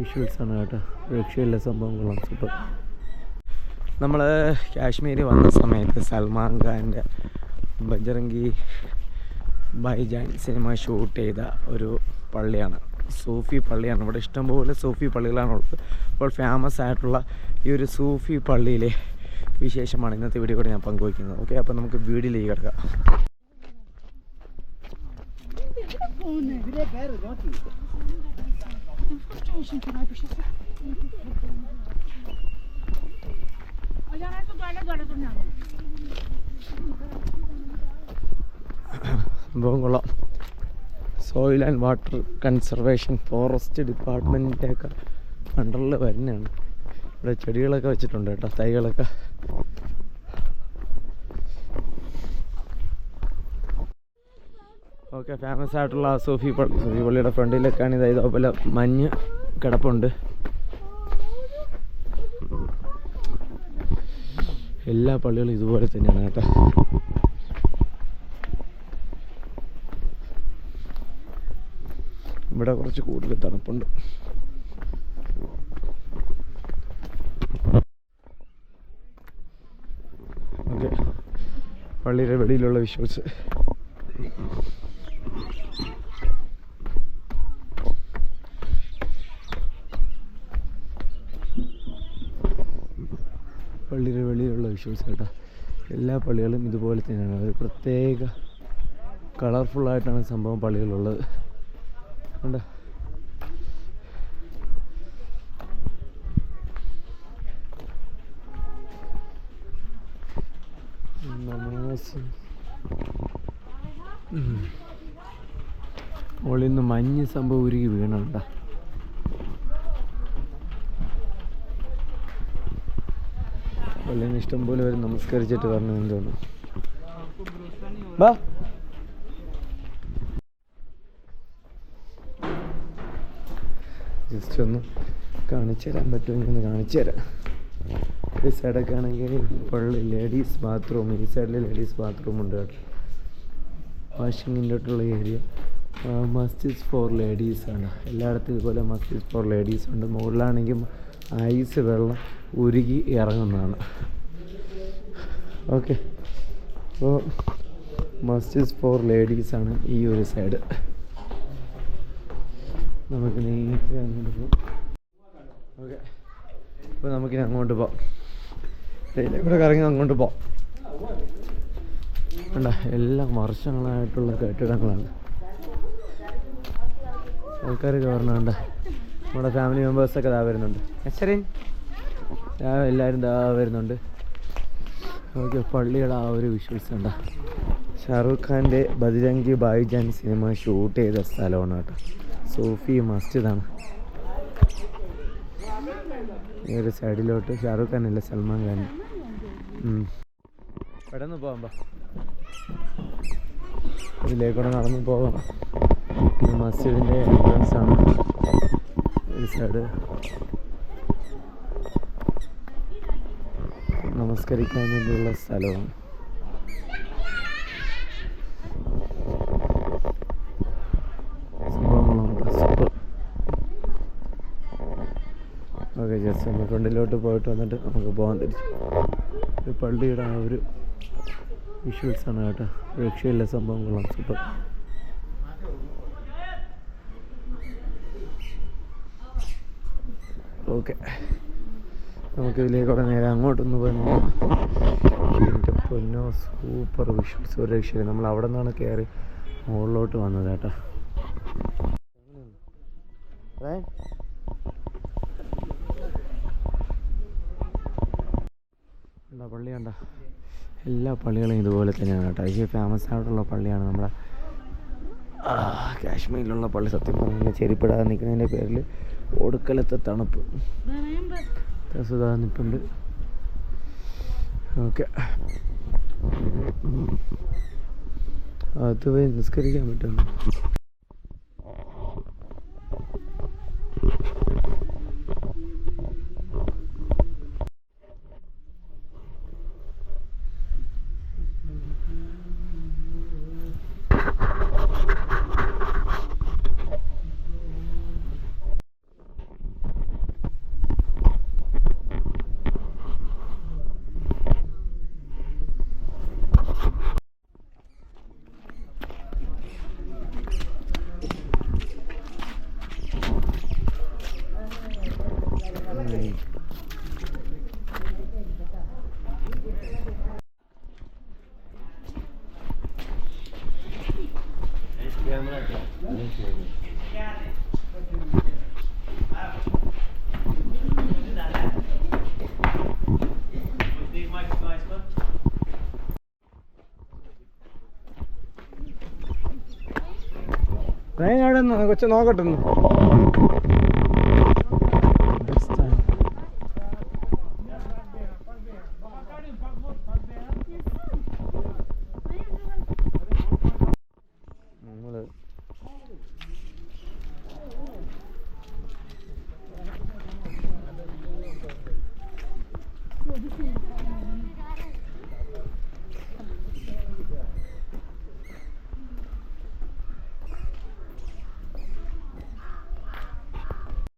വിഷ്വൽസാണ് കേട്ടോ. രക്ഷയില്ല സംഭവങ്ങളാണ് സൂപ്പർ നമ്മൾ കാശ്മീരിൽ വന്ന സമയത്ത് സൽമാൻ ഖാന്റെ ബജറംഗി ബൈജാൻ സിനിമ ഷൂട്ട് ചെയ്ത ഒരു പള്ളിയാണ്. സൂഫി പള്ളിയാണ്. ഇവിടെ ഇഷ്ടംപോലെ സൂഫി പള്ളികളാണ് ഉള്ളത്. അപ്പോൾ ഫേമസ് ആയിട്ടുള്ള ഈ ഒരു സൂഫി പള്ളിയിലെ വിശേഷമാണ് ഇന്നത്തെ വീഡിയോ കൂടെ ഞാൻ പങ്കുവയ്ക്കുന്നത്. ഓക്കെ അപ്പോൾ നമുക്ക് വീഡിയോയിലേക്ക് കിടക്കാം. കൊള്ളാം soil and water conservation forest ഡിപ്പാർട്ട്മെന്റിന്റെ ഒക്കെ അണ്ടറിൽ വരുന്നതാണ്. ഇവിടെ ചെടികളൊക്കെ വെച്ചിട്ടുണ്ട് കേട്ടോ തൈകളൊക്കെ. ഓക്കെ ഫേമസ് ആയിട്ടുള്ള സോഫി പള്ളി സൂഫി പള്ളിയുടെ ഫ്രണ്ടിലൊക്കെയാണ് ഇത് ഇതേപോലെ മഞ്ഞ് കിടപ്പുണ്ട്. എല്ലാ പള്ളികളും ഇതുപോലെ തന്നെയാണ് കേട്ടോ. ഇവിടെ കുറച്ച് കൂടുതൽ തണുപ്പുണ്ട്. പള്ളിയുടെ വെളിയിലുള്ള വിഷ്വൽസ്. പള്ളിയുടെ വെളിയിലുള്ള വിഷ്വൽസ് കേട്ടോ. എല്ലാ പള്ളികളും ഇതുപോലെ തന്നെയാണ്. അത് പ്രത്യേക കളർഫുള്ളായിട്ടാണ് സംഭവം പള്ളികളുള്ളത് കണ്ടോ? നമാസ്. മുകളിൽ നിന്ന് മഞ്ഞ് സംഭവം ഉരുകി വീണുണ്ട പള്ളിയിൽ നിന്ന് ഇഷ്ടംപോലെ പേര് നമസ്കരിച്ചിട്ട് പറഞ്ഞു എന്തോന്നു ബാ. ജസ്റ്റ് ഒന്ന് കാണിച്ചു തരാൻ പറ്റുമെങ്കിൽ ഒന്ന് കാണിച്ചു തരാം. ഈ സൈഡൊക്കെ ആണെങ്കിൽ പള്ളി ലേഡീസ് ബാത്റൂം ഈ സൈഡിൽ ലേഡീസ് ബാത്റൂം ഉണ്ട് കേട്ടോ. വാഷിങ്ങിന്റെ ഉള്ള ഏരിയ മസ്ജിദ് ഫോർ ലേഡീസാണ് എല്ലായിടത്തും ഇതുപോലെ മസ്ജിദ് ഫോർ ലേഡീസ് ഉണ്ട്. മുകളിലാണെങ്കിൽ ഐസ് വെള്ളം ഉരുകി ഇറങ്ങുന്നതാണ്. ഓക്കെ അപ്പോൾ മസ്ജിദ് ഫോർ ലേഡീസാണ് ഈ ഒരു സൈഡ് നമുക്ക് നേരിട്ട് അങ്ങോട്ട് പോകാം ഓക്കെ അപ്പോൾ നമുക്കിനി അങ്ങോട്ട് പോകാം ശരി ഇവിടെ കറങ്ങി അങ്ങോട്ട് പോകാം കണ്ട? എല്ലാം വർഷങ്ങളായിട്ടുള്ള കെട്ടിടങ്ങളാണ്. ആൾക്കാർ കയറണുണ്ട് നമ്മുടെ ഫാമിലി മെമ്പേഴ്സൊക്കെ ഇതാ വരുന്നുണ്ട്. അച്ഛരൻ എല്ലാവരും ഇതാ വരുന്നുണ്ട്. ഓക്കെ പള്ളിയുടെ ആ ഒരു വിഷ്വൽസ് ഉണ്ട് ഷാറൂഖ് ഖാന്റെ ബദിരംഗി ഭായ്ജാൻ സിനിമ ഷൂട്ട് ചെയ്ത സ്ഥലമാണ് കേട്ടോ. സൂഫി മസ്ജിദാണ് ഈ ഒരു സൈഡിലോട്ട് ഷാറൂഖ് ഖാൻ അല്ല സൽമാൻ ഖാൻ. പെട്ടെന്ന് പോകാം ഇതിലേക്കൂടെ നടന്നു പോകാം ഇത് മസ്ജിദിന്റെ എൻട്രൻസ് ആണ്. ഈ സൈഡ് നമസ്കരിക്കാൻ വേണ്ടിയുള്ള സ്ഥലമാണ് ഓക്കെ ഫ്രണ്ടിലോട്ട് പോയിട്ട് വന്നിട്ട് നമുക്ക് പോകാൻ തിരിച്ചു ഒരു പള്ളിയുടെ ആ ഒരു വിഷ്വൽസ് ആണ് കേട്ടോ. രക്ഷയില്ല സംഭവങ്ങളാണ് സൂപ്പർ. ഓക്കെ. നമുക്ക് കുറേ നേരം അങ്ങോട്ടൊന്ന് പോയി നോക്കാം. പൊന്നോ സൂപ്പർ വിഷ്വൽസ് ഒരു രക്ഷയില്ല നമ്മൾ അവിടെ നിന്നാണ് കയറി മുകളിലോട്ട് വന്നത് കേട്ടോ. പള്ളി എല്ലാ പള്ളികളും ഇതുപോലെ തന്നെയാണ് കേട്ടോ. ഈ ഫേമസ് ആയിട്ടുള്ള പള്ളിയാണ് നമ്മുടെ കാശ്മീരിലുള്ള പള്ളി സത്യം പറഞ്ഞാൽ ചെരിപ്പിടാതെ നിൽക്കുന്നതിന്റെ പേരിൽ ഒടുക്കലത്തെ തണുപ്പ് സുധാ ഓക്കെ അത് നിസ്കരിക്കാൻ പറ്റുന്നു ട്രെയിൻ കൊച്ചു നോക്കട്ടെ